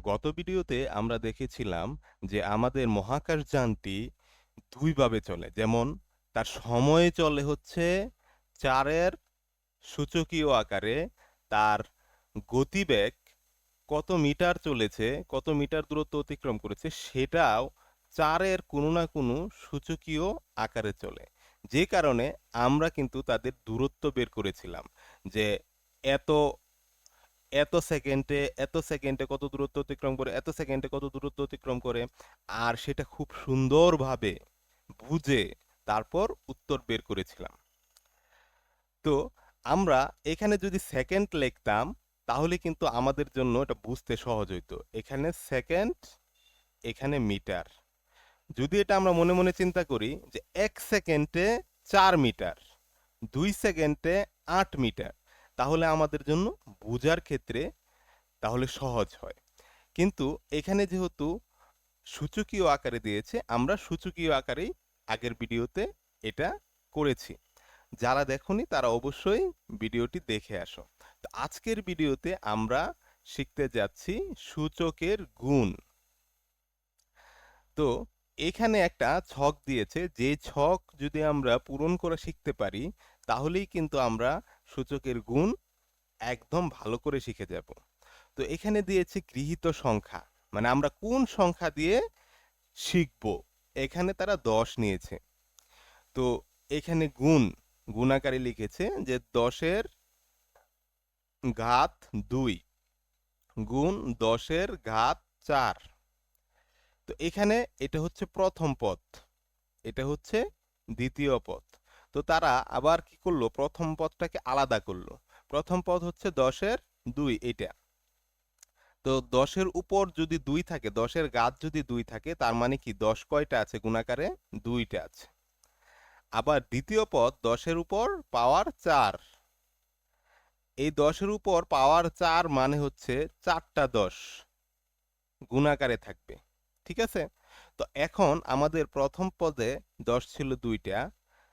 গত ভিডিওতে আমরা দেখেছিলাম যে আমাদের মহাকাশ মহাকাশযানটি দুইভাবে চলে। যেমন, তার সময়ে চলে হচ্ছে চারের সূচকীয় আকারে, তার গতিবেগ কত মিটার চলেছে, কত মিটার দূরত্ব অতিক্রম করেছে, সেটাও চারের কোনো না কোনো সূচকীয় আকারে চলে। যে কারণে আমরা কিন্তু তাদের দূরত্ব বের করেছিলাম। যে এত এত সেকেন্ডে এত সেকেন্ডে কত দূরত্ব অতিক্রম করে, এত সেকেন্ডে কত দূরত্ব অতিক্রম করে আর সেটা খুব সুন্দরভাবে বুঝে তারপর উত্তর বের করেছিলাম। তো আমরা এখানে যদি সেকেন্ড লিখতাম, তাহলে কিন্তু আমাদের জন্য এটা বুঝতে সহজ হইতো। এখানে সেকেন্ড, এখানে মিটার। যদি এটা আমরা মনে মনে চিন্তা করি যে এক সেকেন্ডে চার মিটার, দুই সেকেন্ডে আট মিটার তাহলে আমাদের জন্য বোঝার ক্ষেত্রে তাহলে সহজ হয়। কিন্তু এখানে যেহেতু সূচকীয় আকারে দিয়েছে, আমরা সূচকীয় আকারেই আগের ভিডিওতে এটা করেছি। যারা দেখনি তারা অবশ্যই ভিডিওটি দেখে আসো। তো আজকের ভিডিওতে আমরা শিখতে যাচ্ছি সূচকের গুণ। তো এখানে একটা ছক দিয়েছে, যে ছক যদি আমরা পূরণ করে শিখতে পারি, তাহলেই কিন্তু আমরা সূচকের গুণ একদম ভালো করে শিখে যাব। তো এখানে দিয়েছে গৃহীত সংখ্যা। মানে আমরা কোন সংখ্যা দিয়ে শিখব? এখানে তারা দশ নিয়েছে। তো এখানে গুণ, গুণাকারে লিখেছে যে দশের ঘাত দুই, গুণ দশের ঘাত চার। তো এখানে এটা হচ্ছে প্রথম পথ, এটা হচ্ছে দ্বিতীয় পদ তো তারা আবার কি করল? প্রথম পদটাকে আলাদা করল। প্রথম পদ হচ্ছে দশের দুই এটা তো দশের উপর যদি দুই থাকে, দশের গাছ যদি দুই থাকে, তার মানে কি দশ কয়টা আছে? গুণাকারে দুইটা আছে। আবার দ্বিতীয় পদ দশের উপর পাওয়ার চার। এই দশের উপর পাওয়ার চার মানে হচ্ছে চারটা দশ গুণাকারে থাকবে। ঠিক আছে? তো এখন আমাদের প্রথম পদে দশ ছিল দুইটা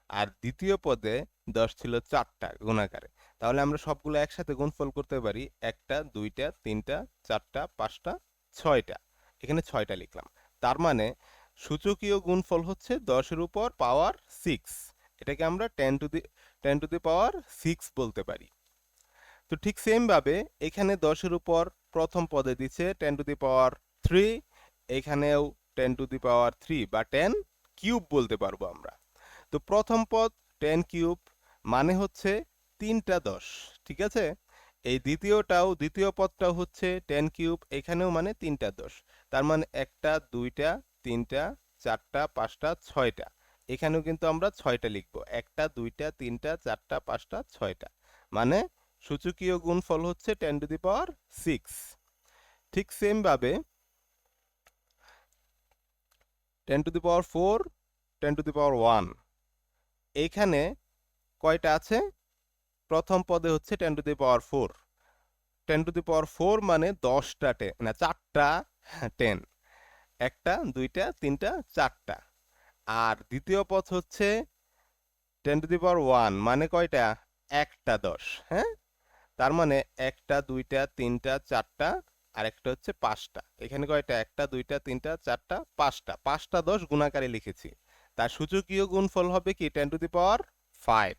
আর দ্বিতীয় পদে দশ ছিল চারটা গুণাকারে। তাহলে আমরা সবগুলো একসাথে গুণফল করতে পারি একটা, দুইটা, তিনটা, চারটা, পাঁচটা, ছয়টা। এখানে ছয়টা লিখলাম। তার মানে সূচকীয় গুণফল হচ্ছে দশের উপর পাওয়ার সিক্স এটাকে আমরা ten to the ten to the power six বলতে পারি। তো ঠিক সেমভাবে এখানে দশের উপর প্রথম পদে দিচ্ছে ten to the power three এখানেও ten to the power three বা টেন কিউব বলতে পারব আমরা। তো প্রথম পদ টেন কিউব মানে হচ্ছে তিনটা দশ, ঠিক আছে? এই দ্বিতীয়টাও, দ্বিতীয় পদটাও হচ্ছে টেন কিউব এখানেও মানে তিনটা দশ। তার মানে একটা, দুইটা, তিনটা, চারটা, পাঁচটা, ছয়টা। এখানেও কিন্তু আমরা ছয়টা লিখব। একটা, দুইটা, তিনটা, চারটা, পাঁচটা, ছয়টা। মানে সূচকীয় গুণফল হচ্ছে ten to the power six ঠিক সেমভাবে ten to the power four ten to the power one এইখানে কয়টা আছে? প্রথম পদে হচ্ছে ten to the power four ten to the power four মানে দশটা টেন না চারটা টেন একটা, দুইটা, তিনটা, চারটা। আর দ্বিতীয় পদ হচ্ছে ten to the power one মানে কয়টা? একটা দশ হ্যাঁ? তার মানে একটা, দুইটা, তিনটা, চারটা আর একটা হচ্ছে পাঁচটা। এখানে কয়টা? একটা, দুইটা, তিনটা, চারটা, পাঁচটা। পাঁচটা দশ গুণাকারে লিখেছি। তার সূচকীয় গুণফল হবে কি? Ten to the power five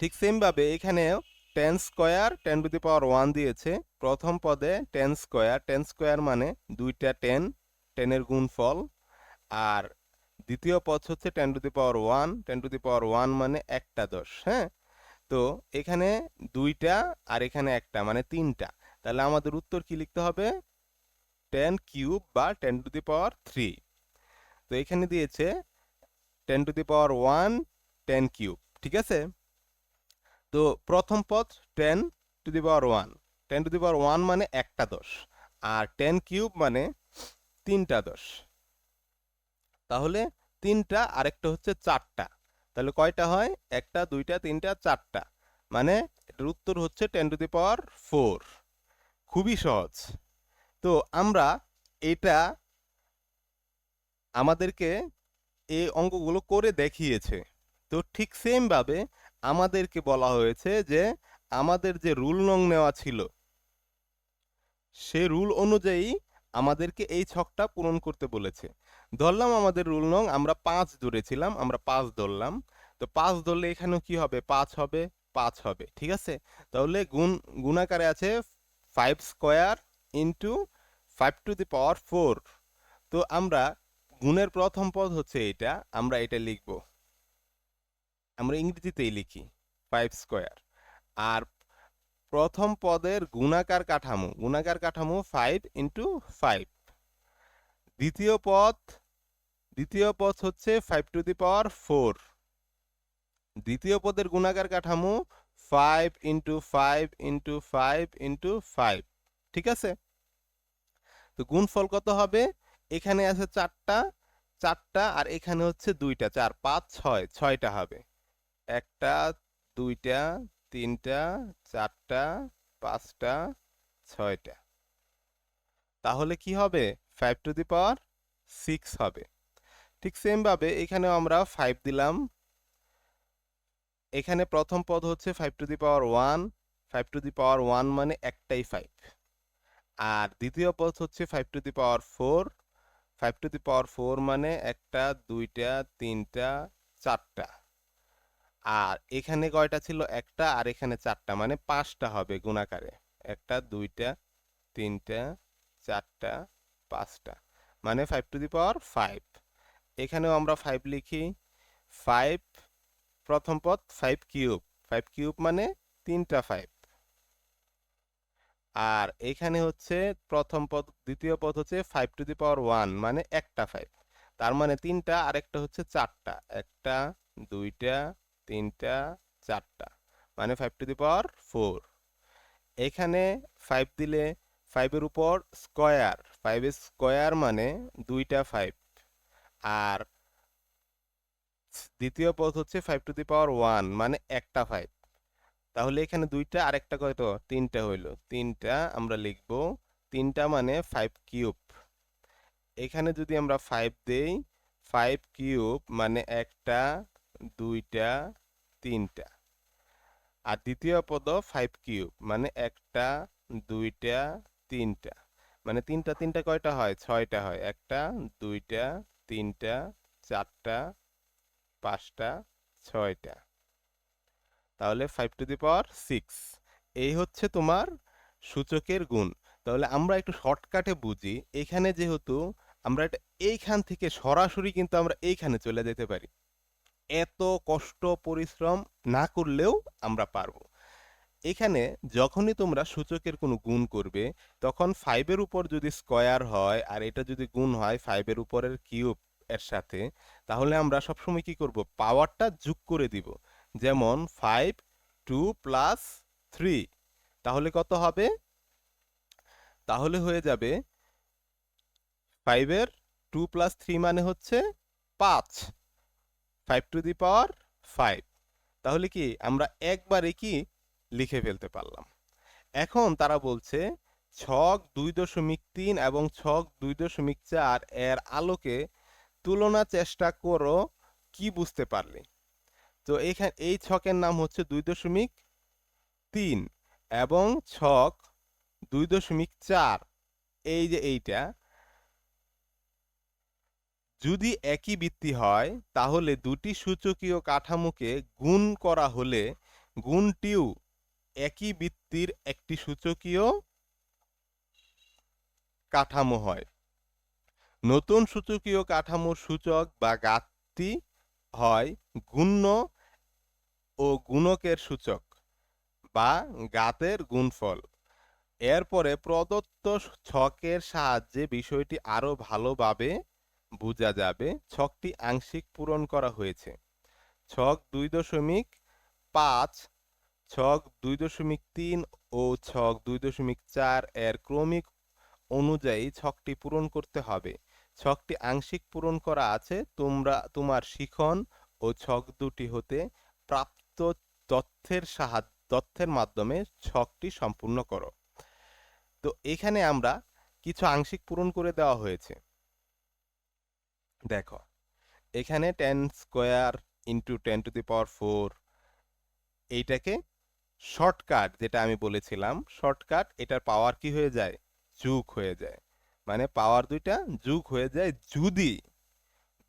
ঠিক সেমভাবে এখানেও ten square ten to the power one দিয়েছে। প্রথম পদে টেন স্কোয়ার টেন স্কোয়ার মানে দুইটা টেন টেনের গুণফল। আর দ্বিতীয় পদ হচ্ছে ten to the power one ten to the power one মানে একটা দশ হ্যাঁ? তো এখানে দুইটা আর এখানে একটা মানে তিনটা। তাহলে আমাদের উত্তর কি লিখতে হবে? টেন কিউব বা ten to the power three তো এখানে দিয়েছে ten to the power one ten cube ঠিক আছে? তো প্রথম পথ ten to the power one ten to the power one মানে একটা দশ, আর টেন কিউব মানে তিনটা দশ। তাহলে তিনটা আরেকটা হচ্ছে চারটা, তাহলে কয়টা হয়? একটা, দুইটা, তিনটা, চারটা মানে এটার উত্তর হচ্ছে ten to the power four খুবই সহজ। তো আমরা এটা আমাদেরকে এই অঙ্কগুলো করে দেখিয়েছে। তো ঠিক সেমভাবে আমাদেরকে বলা হয়েছে যে, আমাদের যে রুল নং নেওয়া ছিল, সে রুল অনুযায়ী আমাদেরকে এই ছকটা পূরণ করতে বলেছে। ধরলাম আমাদের রুল নং, আমরা পাঁচ ধরেছিলাম আমরা পাঁচ ধরলাম। তো পাঁচ ধরলে এখানেও কি হবে? পাঁচ হবে পাঁচ হবে, ঠিক আছে? তাহলে গুণ, গুণাকারে আছে five square into five to the power four তো আমরা গুণের প্রথম পদ হচ্ছে এটা, আমরা এটা লিখব। আমরা ইংরেজিতেই লিখি ফাইভ স্কোয়ার আর প্রথম পদের গুণাকার কাঠামো গুণাকার কাঠামো ফাইভ ইন্টু ফাইভ দ্বিতীয় পদ দ্বিতীয় পদ হচ্ছে five to the power four দ্বিতীয় পদের গুণাকার কাঠামো five into five into five into five ঠিক আছে? তো গুণফল কত হবে? এখানে আছে চারটা চারটা আর এখানে হচ্ছে দুইটা, চার, পাঁচ, ছয়, ছয়টা হবে। একটা, দুইটা, তিনটা, চারটা, পাঁচটা, ছয়টা। তাহলে কি হবে? Five to the power six হবে। ঠিক সেমভাবে এখানেও আমরা ফাইভ দিলাম। এখানে প্রথম পদ হচ্ছে five to the power one five to the power one মানে একটাই ফাইভ আর দ্বিতীয় পদ হচ্ছে five to the power four five to the power four মানে একটা, দুইটা, তিনটা, চারটা। আর এখানে কয়টা ছিল? একটা আর এখানে চারটা। মানে পাঁচটা হবে গুণাকারে। একটা, দুইটা, তিনটা, চারটা, পাঁচটা। মানে five to the power five এখানেও আমরা ফাইভ লিখি। ফাইভ প্রথম পদ ফাইভ কিউব ফাইভ কিউব মানে তিনটা ফাইভ আর এখানে হচ্ছে প্রথম পদ, দ্বিতীয় পদ হচ্ছে five to the power one মানে একটা ফাইভ তার মানে তিনটা আর একটা হচ্ছে চারটা। একটা, দুইটা, তিনটা, চারটা। মানে five to the power four এখানে ফাইভ দিলে ফাইভের উপর স্কোয়ার ফাইভের স্কোয়ার মানে দুইটা ফাইভ আর দ্বিতীয় পদ হচ্ছে five to the power one মানে একটা ফাইভ তাহলে এখানে দুইটা আর একটা কয়তো তিনটা হইল। তিনটা আমরা লিখব। তিনটা মানে ফাইভ কিউব এখানে যদি আমরা ফাইভ দেই ফাইভ কিউব মানে একটা, দুইটা, তিনটা। আর দ্বিতীয় পদ ফাইভ কিউব মানে একটা, দুইটা, তিনটা। মানে তিনটা তিনটা কয়টা হয়? ছয়টা হয়। একটা, দুইটা, তিনটা, চারটা, পাঁচটা, ছয়টা। তাহলে five to the power six এই হচ্ছে তোমার সূচকের গুণ। তাহলে আমরা একটু শর্টকাটে বুঝি। এখানে যেহেতু আমরা এইখান থেকে সরাসরি কিন্তু আমরা এইখানে চলে যেতে পারি। এত কষ্ট, পরিশ্রম না করলেও আমরা পারব। এখানে যখনই তোমরা সূচকের কোনো গুণ করবে, তখন ফাইভের উপর যদি স্কয়ার হয় আর এটা যদি গুণ হয় ফাইভের উপরের কিউব এর সাথে, তাহলে আমরা সবসময় কি করব? পাওয়ারটা যোগ করে দিব। যেমন ফাইভ টু প্লাস থ্রি তাহলে কত হবে? তাহলে হয়ে যাবে ফাইভের টু প্লাস থ্রি মানে হচ্ছে পাঁচ। Five to the power five তাহলে কি আমরা একবারে কি লিখে ফেলতে পারলাম? এখন তারা বলছে ছক দুই দশমিক তিন এবং ছক দুই দশমিক চার এর আলোকে তুলনা চেষ্টা করো, কি বুঝতে পারলে? তো এখানে, এই ছকের নাম হচ্ছে দুই দশমিক তিন এবং ছক দুই দশমিক চার। এই যে এইটা, যদি একই বৃত্তি হয়, তাহলে দুটি সূচকীয় কাঠামোকে গুণ করা হলে গুণটিও একই বৃত্তির একটি সূচকীয় কাঠামো হয়। নতুন সূচকীয় কাঠামোর সূচক বা গাতটি হয় গুণ্য ও গুণকের সূচক বা গাতের গুণফল। এরপরে প্রদত্ত ছকের সাহায্যে বিষয়টি আরও ভালোভাবে বোঝা যাবে। ছকটি আংশিক পূরণ করা হয়েছে। ছক দুই দশমিক পাঁচ, ছক দুই দশমিক তিন ও ছক দুই দশমিক চার এর ক্রমিক অনুযায়ী ছকটি পূরণ করতে হবে। ছকটি আংশিক পূরণ করা আছে, তোমরা, তোমার শিখন ও ছক দুটি হতে প্রাপ্ত তথ্যের সাহায্য, তথ্যের মাধ্যমে ছকটি সম্পূর্ণ করো। তো এখানে আমরা কিছু আংশিক পূরণ করে দেওয়া হয়েছে। দেখো, এখানে ten square into ten to the power four এইটাকে শর্টকাট যেটা আমি বলেছিলাম শর্টকাট এটার পাওয়ার কি হয়ে যায়? যুগ হয়ে যায়। মানে পাওয়ার দুইটা যুগ হয়ে যায় যদি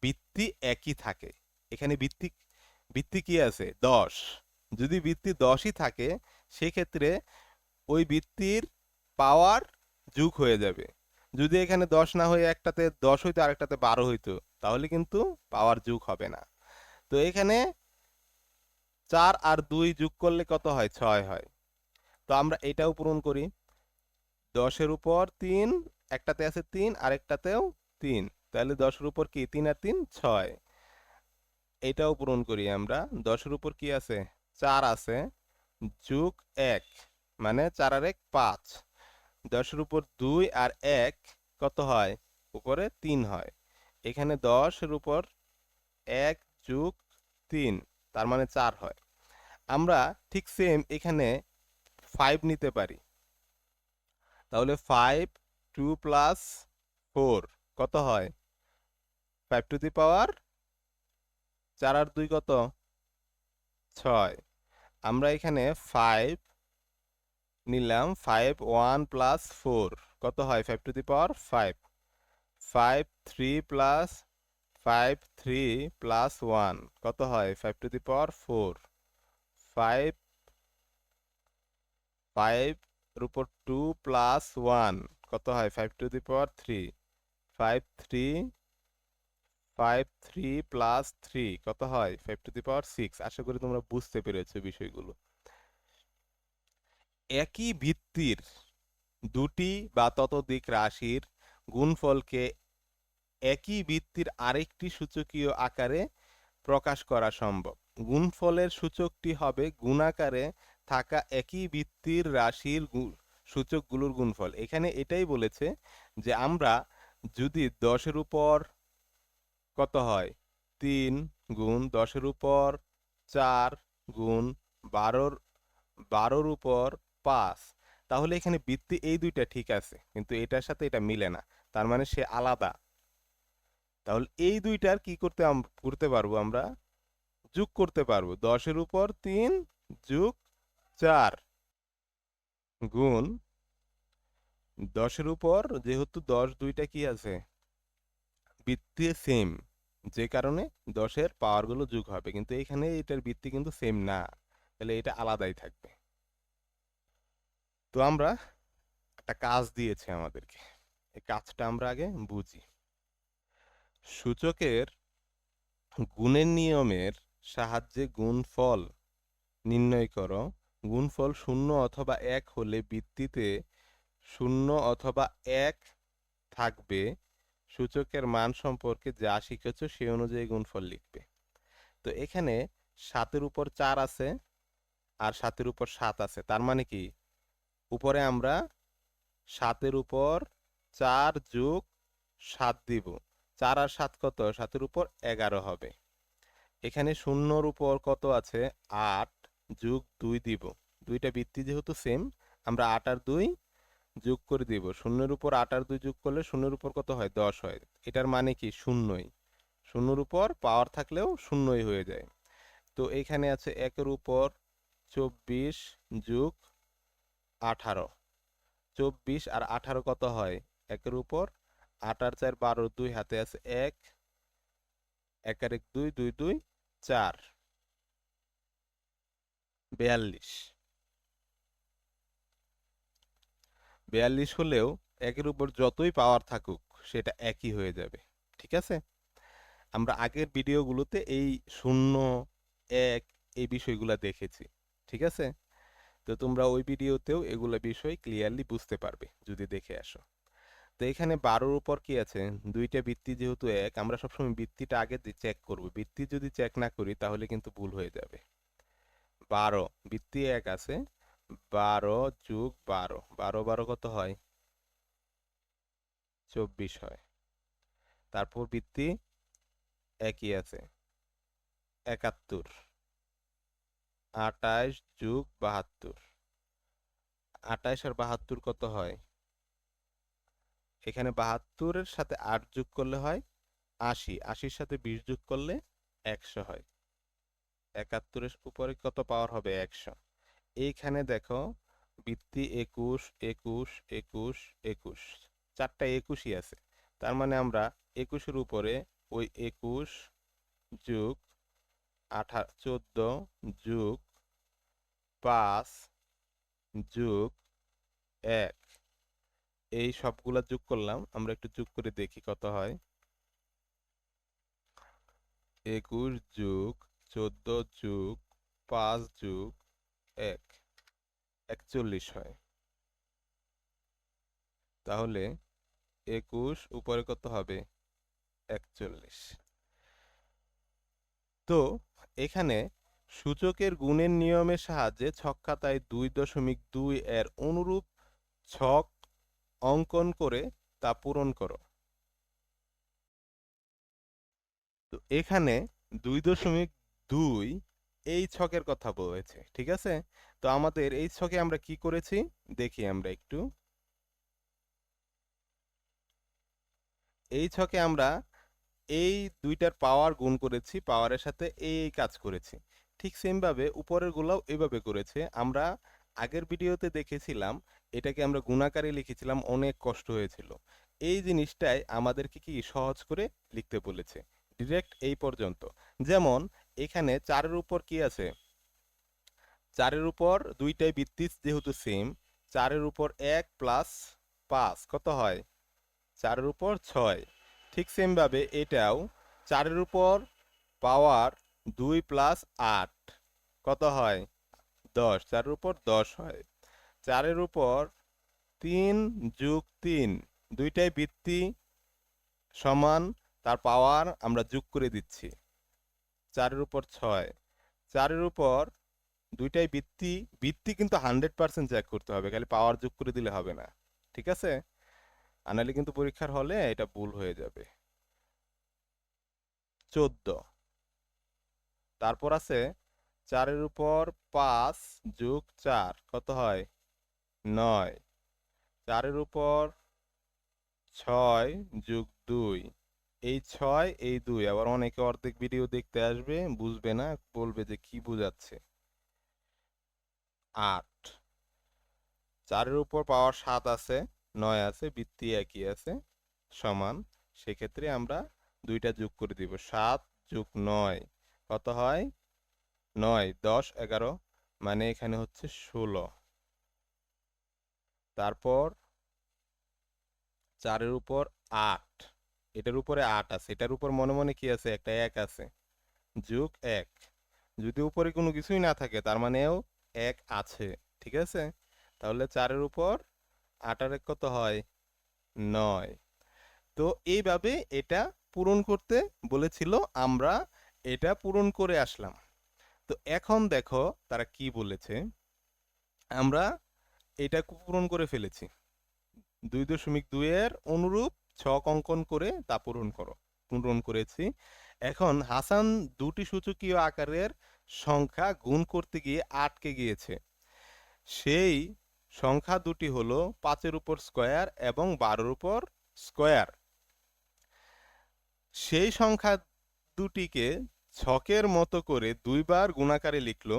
বৃত্তি একই থাকে। এখানে বৃত্তি বৃত্তি কি আছে? দশ। যদি বৃত্তি দশই থাকে, সেক্ষেত্রে ওই বৃত্তির পাওয়ার যুগ হয়ে যাবে। যদি এখানে দশ না হয়ে একটাতে দশ হইতো, আরেকটাতে বারো হইতো, তাহলে কিন্তু পাওয়ার যুগ হবে না। তো এখানে চার আর দুই যোগ করলে কত হয়? ছয় হয়। তো আমরা এটাও পূরণ করি। দশের উপর তিন, একটাতে আছে তিন, আরেকটাতেও তিন। তাহলে দশের উপর কি? তিন আর তিন, ছয়। এটাও পূরণ করি আমরা। দশের উপর কি আছে? চার আছে। যোগ এক মানে চার আর এক পাঁচ। দশের উপর দুই আর এক কত হয়? উপরে তিন হয়। এখানে দশের উপর এক যোগ তিন, তার মানে চার হয়। আমরা ঠিক সেম এখানে ফাইভ নিতে পারি। তাহলে ফাইভ টু প্লাস ফোর কত হয়? ফাইভ টু দি পাওয়ার চার আর দুই কত? ছয়। আমরা এখানে ফাইভ নিলাম ফাইভ ওয়ান প্লাস ফোর কত হয়? Five to the power five five three plus five three plus one কত হয়? Five to the power four five five এর উপর টু প্লাস ওয়ান কত হয়? Five to the power three five three five three plus three কত হয়? Five to the power six আশা করি তোমরা বুঝতে পেরেছ বিষয়গুলো। একই ভিত্তির দুটি বা ততোধিক রাশির গুণফলকে একই ভিত্তির আরেকটি সূচকীয় আকারে প্রকাশ করা সম্ভব। গুণফলের সূচকটি হবে গুণাকারে থাকা একই ভিত্তির রাশির সূচকগুলোর গুণফল। এখানে এটাই বলেছে যে আমরা যদি দশের উপর কত হয়? তিন গুণ দশের উপর চার গুণ বারোর বারোর উপর পাঁচ। তাহলে এখানে বৃত্তি এই দুইটা ঠিক আছে, কিন্তু এটার সাথে এটা মিলে না, তার মানে সে আলাদা। তাহলে এই দুইটার কি করতে করতে পারব আমরা? যোগ করতে পারব, দশের উপর তিন যোগ চার গুণ দশের উপর, যেহেতু দশ দুইটা কি আছে? বৃত্তি সেম যে কারণে দশের পাওয়ারগুলো যোগ হবে। কিন্তু এখানে এটার বৃত্তি কিন্তু সেম না। তাহলে এটা আলাদাই থাকবে। তো আমরা একটা কাজ দিয়েছে আমাদেরকে। এই কাজটা আমরা আগে বুঝি। সূচকের গুণের নিয়মের সাহায্যে গুণফল নির্ণয় করো। গুণফল শূন্য অথবা এক হলে বৃত্তিতে শূন্য অথবা এক থাকবে। সূচকের মান সম্পর্কে যা শিখেছো সেই অনুযায়ী গুণফল লিখবে। তো এখানে সাতের উপর চার আছে আর সাতের উপর সাত আছে। তার মানে কি? উপরে আমরা সাতের উপর চার যোগ সাত দিব। চার আর সাত কত? সাতের উপর এগারো হবে। এখানে শূন্যর উপর কত আছে? আট যোগ দুই দিব। দুইটা বৃত্তি যেহেতু সেম আমরা আট আর দুই যোগ করে দিব। শূন্যের উপর আট আর দুই যোগ করলে শূন্যের উপর কত হয়? দশ হয়। এটার মানে কি? শূন্যই। শূন্যর উপর পাওয়ার থাকলেও শূন্যই হয়ে যায়। তো এখানে আছে একের উপর চব্বিশ যোগ আঠারো। চব্বিশ আর আঠারো কত হয়? একের উপর আট আর চার বারো দুই, হাতে আছে এক। এক আর এক দুই দুই দুই, চার। বেয়াল্লিশ। বেয়াল্লিশ হলেও একের উপর যতই পাওয়ার থাকুক, সেটা একই হয়ে যাবে। ঠিক আছে? আমরা আগের ভিডিওগুলোতে এই শূন্য, এক এই বিষয়গুলো দেখেছি। ঠিক আছে? তো তোমরা ওই ভিডিওতেও এগুলো বিষয় ক্লিয়ারলি বুঝতে পারবে, যদি দেখে আসো। তো এখানে বারোর উপর কি আছে? দুইটা বৃত্তি যেহেতু এক, আমরা সবসময় বৃত্তিটা আগে চেক করব। বৃত্তি যদি চেক না করি, তাহলে কিন্তু ভুল হয়ে যাবে। বারো বৃত্তি এক আছে। বারো যোগ বারো বারো বারো কত হয়? চব্বিশ হয়। তারপর বৃত্তি একই আছে। একাত্তর। আটাইশ যোগ বাহাত্তর। আটাইশ আর বাহাত্তর কত হয়? এখানে বাহাত্তরের সাথে আট যোগ করলে হয় আশি। আশির সাথে বিশ যোগ করলে একশো হয়। একাত্তরের উপরে কত পাওয়ার হবে? একশো। এইখানে দেখো, বৃত্তি একুশ একুশ একুশ একুশ, চারটা একুশই আছে। তার মানে আমরা একুশের উপরে ওই একুশ যোগ আঠা, চোদ্দ যোগ পাঁচ যোগ এক। এই সবগুলা যোগ করলাম, আমরা একটু যোগ করে দেখি কত হয়। একুশ যোগ চোদ্দ যোগ পাঁচ যোগ এক, একচল্লিশ হয়। তাহলে একুশ উপরে কত হবে? একচল্লিশ। তো এখানে সূচকের গুণের নিয়মের সাহায্যে ছক খাতায় দুই দশমিক দুই এর অনুরূপ ছক অঙ্কন করে তা পূরণ করো। তো এখানে দুই দশমিক দুই এই ছকের কথা বলেছে, ঠিক আছে? তো আমাদের এই ছকে আমরা কি করেছি? দেখি আমরা একটু। এই ছকে আমরা এই দুইটার পাওয়ার গুণ করেছি পাওয়ারের সাথে এই কাজ করেছি। ঠিক সেমভাবে উপরের গুলাও এভাবে করেছে। আমরা আগের ভিডিওতে দেখেছিলাম, এটাকে আমরা গুণাকারে লিখেছিলাম, অনেক কষ্ট হয়েছিল। এই জিনিসটাই আমাদেরকে কি সহজ করে লিখতে বলেছে? ডিরেক্ট এই পর্যন্ত। যেমন এখানে চারের উপর কি আছে? চারের উপর দুইটাই বৃত্তি যেহেতু সেম চারের উপর এক প্লাস পাঁচ, কত হয়? চারের উপর ছয়। ঠিক সেমভাবে এটাও চারের উপর পাওয়ার দুই প্লাস আট, কত হয়? দশ। চারের উপর দশ হয়। চারের উপর তিন যুগ তিন, দুইটাই বৃত্তি সমান, তার পাওয়ার আমরা যোগ করে দিচ্ছি। চারের উপর ছয়। চারের উপর দুইটাই বৃত্তি বৃত্তি কিন্তু হান্ড্রেড পার্সেন্ট চেক করতে হবে, খালি পাওয়ার যোগ করে দিলে হবে না। ঠিক আছে? আনালে কিন্তু পরীক্ষার হলে এটা ভুল হয়ে যাবে। চোদ্দ। তারপর আছে চারের উপর পাঁচ যোগ চার, কত হয়? নয়। চারের উপর ছয় যোগ দুই এই ছয়, এই দুই। আবার অনেকে অর্ধেক ভিডিও দেখতে আসবে, বুঝবে না, বলবে যে কি বুঝাচ্ছে। আট। চারের উপর পাওয়ার সাত আছে, নয় আছে, বৃত্তি একই আছে, সমান। সেক্ষেত্রে আমরা দুইটা যোগ করে দিব। সাত যোগ নয়, কত হয়? নয়, দশ, এগারো মানে এখানে হচ্ছে ষোলো। তারপর চারের উপর আট। এটার উপরে আট আছে, এটার উপর মনে মনে কি আছে? একটা এক আছে। যোগ এক। যদি উপরে কোনো কিছুই না থাকে, তার মানেও এক আছে, ঠিক আছে? তাহলে চারের উপর আটার এক কত হয়? নয়। তো এইভাবে এটা পূরণ করতে বলেছিল, আমরা এটা পূরণ করে আসলাম। তো এখন দেখো তারা কি বলেছে। আমরা এটা পূরণ করে ফেলেছি। দুই দশমিক দুইয়ের অনুরূপ ছক অঙ্কন করে তা পূরণ করো, পূরণ করেছি। এখন হাসান দুটি সূচকীয় আকারের সংখ্যা গুণ করতে গিয়ে আটকে গিয়েছে। সেই সংখ্যা দুটি হলো পাঁচের উপর স্কোয়ার এবং বারোর উপর স্কোয়ার। সেই সংখ্যা দুটিকে ছকের মতো করে দুইবার গুণাকারে লিখল।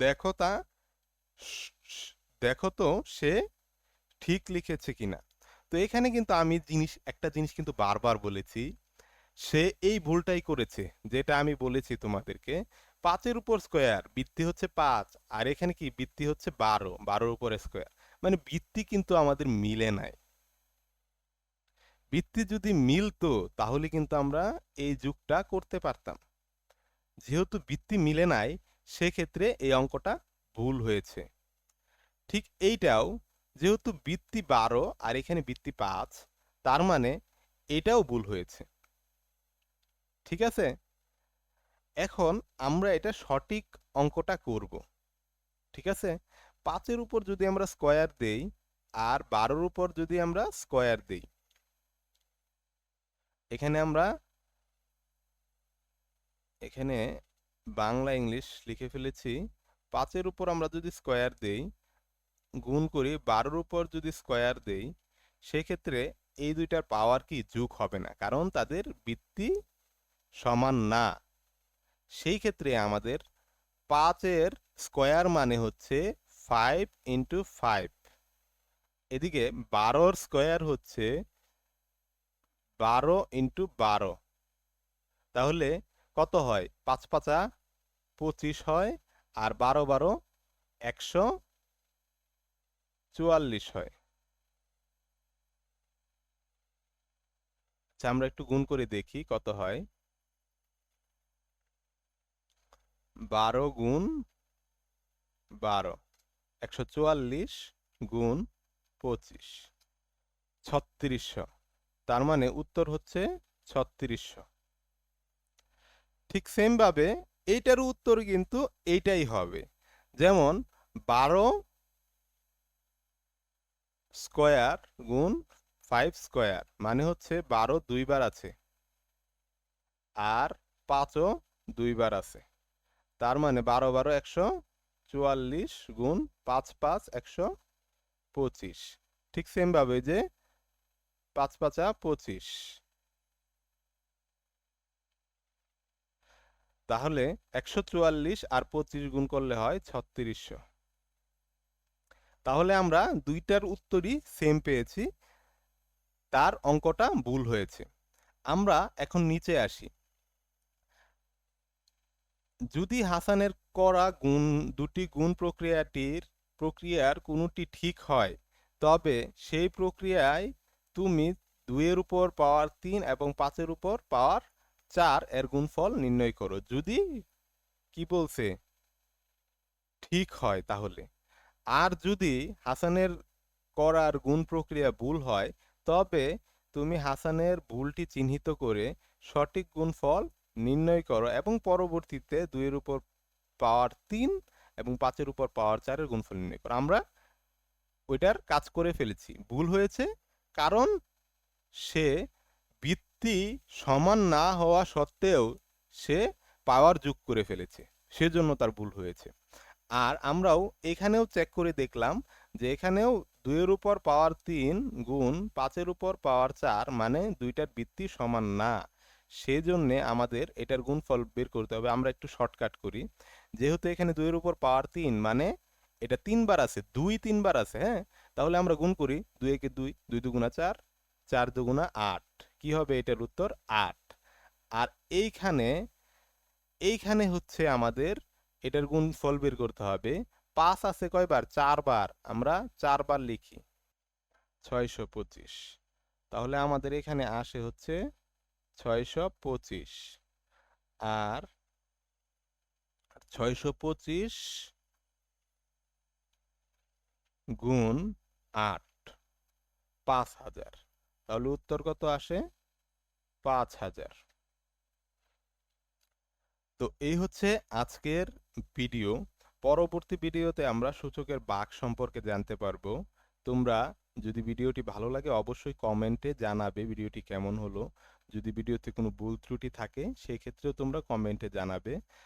দেখো তা, দেখো তো সে ঠিক লিখেছে কিনা। তো এখানে কিন্তু আমি জিনিস, একটা জিনিস কিন্তু বারবার বলেছি। সে এই ভুলটাই করেছে, যেটা আমি বলেছি তোমাদেরকে। পাঁচের উপর স্কোয়ার বৃত্তি হচ্ছে পাঁচ, আর এখানে কি? বৃত্তি হচ্ছে বারো, বারোর উপর স্কোয়ার মানে বৃত্তি কিন্তু আমাদের মিলে নাই। বৃত্তি যদি মিলতো, তাহলে কিন্তু আমরা এই যুগটা করতে পারতাম। যেহেতু বৃত্তি মিলে নাই, সেক্ষেত্রে এই অঙ্কটা ভুল হয়েছে। ঠিক এইটাও যেহেতু বৃত্তি বারো আর এখানে বৃত্তি পাঁচ, তার মানে এটাও ভুল হয়েছে। ঠিক আছে? এখন আমরা এটা সঠিক অঙ্কটা করব। ঠিক আছে? পাঁচের উপর যদি আমরা স্কোয়ার দেই আর বারোর উপর যদি আমরা স্কোয়ার দেই, এখানে আমরা, এখানে বাংলা, ইংলিশ লিখে ফেলেছি। পাঁচের উপর আমরা যদি স্কোয়ার দেই গুণ করি বারোর উপর যদি স্কোয়ার দেই, সেক্ষেত্রে এই দুইটার পাওয়ার কি যোগ হবে না। কারণ তাদের বৃত্তি সমান না। সেই ক্ষেত্রে আমাদের পাঁচের স্কোয়ার মানে হচ্ছে ফাইভ ইন্টু ফাইভ এদিকে বারোর স্কোয়ার হচ্ছে বারো ইন্টু বারো। তাহলে কত হয়? পাঁচ পাঁচা পঁচিশ হয়, আর বারো বারো একশো চুয়াল্লিশ হয়। আচ্ছা আমরা একটু গুণ করে দেখি কত হয়। বারো গুণ বারো, একশো চুয়াল্লিশ গুণ পঁচিশ, ছত্রিশশো। তার মানে উত্তর হচ্ছে ছত্রিশশো। ঠিক সেম ভাবে এইটার উত্তর কিন্তু এইটাই হবে। যেমন বারো স্কোয়ার গুণ ফাইভ স্কোয়ার মানে হচ্ছে বারো দুইবার আছে। আর পাঁচও দুইবার আছে। তার মানে বারো বারো একশো চুয়াল্লিশ গুণ পাঁচ পাঁচ একশো পঁচিশ। ঠিক সেম ভাবে যে পাঁচ পাঁচা পঁচিশ। তাহলে একশো চুয়াল্লিশ আর পঁচিশ গুণ করলে হয় ছত্রিশশো। তাহলে আমরা দুইটার উত্তরই সেম পেয়েছি। তার অঙ্কটা ভুল হয়েছে। আমরা এখন নিচে আসি। যদি হাসানের করা গুণ, দুটি গুণ প্রক্রিয়াটির, প্রক্রিয়ার কোনোটি ঠিক হয়, তবে সেই প্রক্রিয়ায় তুমি দুইয়ের উপর পাওয়ার তিন এবং পাঁচের উপর পাওয়ার চার এর গুণফল নির্ণয় করো। যদি কি বলছে? ঠিক হয় তাহলে। আর যদি হাসানের করার গুণ প্রক্রিয়া ভুল হয়, তবে তুমি হাসানের ভুলটি চিহ্নিত করে সঠিক গুণফল নির্ণয় করো এবং পরবর্তীতে দুইয়ের উপর পাওয়ার তিন এবং পাঁচের উপর পাওয়ার চারের গুণফল নির্ণয় করো। আমরা ওইটার কাজ করে ফেলেছি। ভুল হয়েছে কারণ সে বৃত্তি সমান না হওয়া সত্ত্বেও সে পাওয়ার যোগ করে ফেলেছে। সেজন্য তার ভুল হয়েছে। আর আমরাও এখানেও চেক করে দেখলাম যে এখানেও দুইয়ের উপর পাওয়ার তিন গুণ পাঁচের উপর পাওয়ার চার মানে দুইটার বৃত্তি সমান না। সেজন্য আমাদের এটার গুণফল বের করতে হবে। আমরা একটু শর্টকাট করি। যেহেতু এখানে দুইয়ের উপর পাওয়ার তিন মানে এটা তিনবার আছে, দুই তিনবার আছে হ্যাঁ? তাহলে আমরা গুণ করি দুই একে দুই দুই দুগুণা চার চার দুগুণা আট। কি হবে এটার উত্তর? আট। আর এইখানে এইখানে হচ্ছে আমাদের এটার গুণফল বের করতে হবে। পাঁচ আছে কয়বার? চারবার। আমরা চারবার লিখি। ছয়শো পঁচিশ। তাহলে আমাদের এখানে আসে হচ্ছে ছয়শো পঁচিশ। আর ছয়শো পঁচিশ গুণ আট, পাঁচ হাজার। তাহলে উত্তর কত আসে? পাঁচ হাজার। তো এই হচ্ছে আজকের ভিডিও, পরবর্তী ভিডিওতে আমরা সূচকের বাঘ সম্পর্কে জানতে পারব। তোমরা যদি ভিডিওটি ভালো লাগে অবশ্যই কমেন্টে জানাবে ভিডিওটি কেমন হলো। যদি ভিডিওতে কোনো ভুল ত্রুটি থাকে, সেক্ষেত্রেও তোমরা কমেন্টে জানাবে।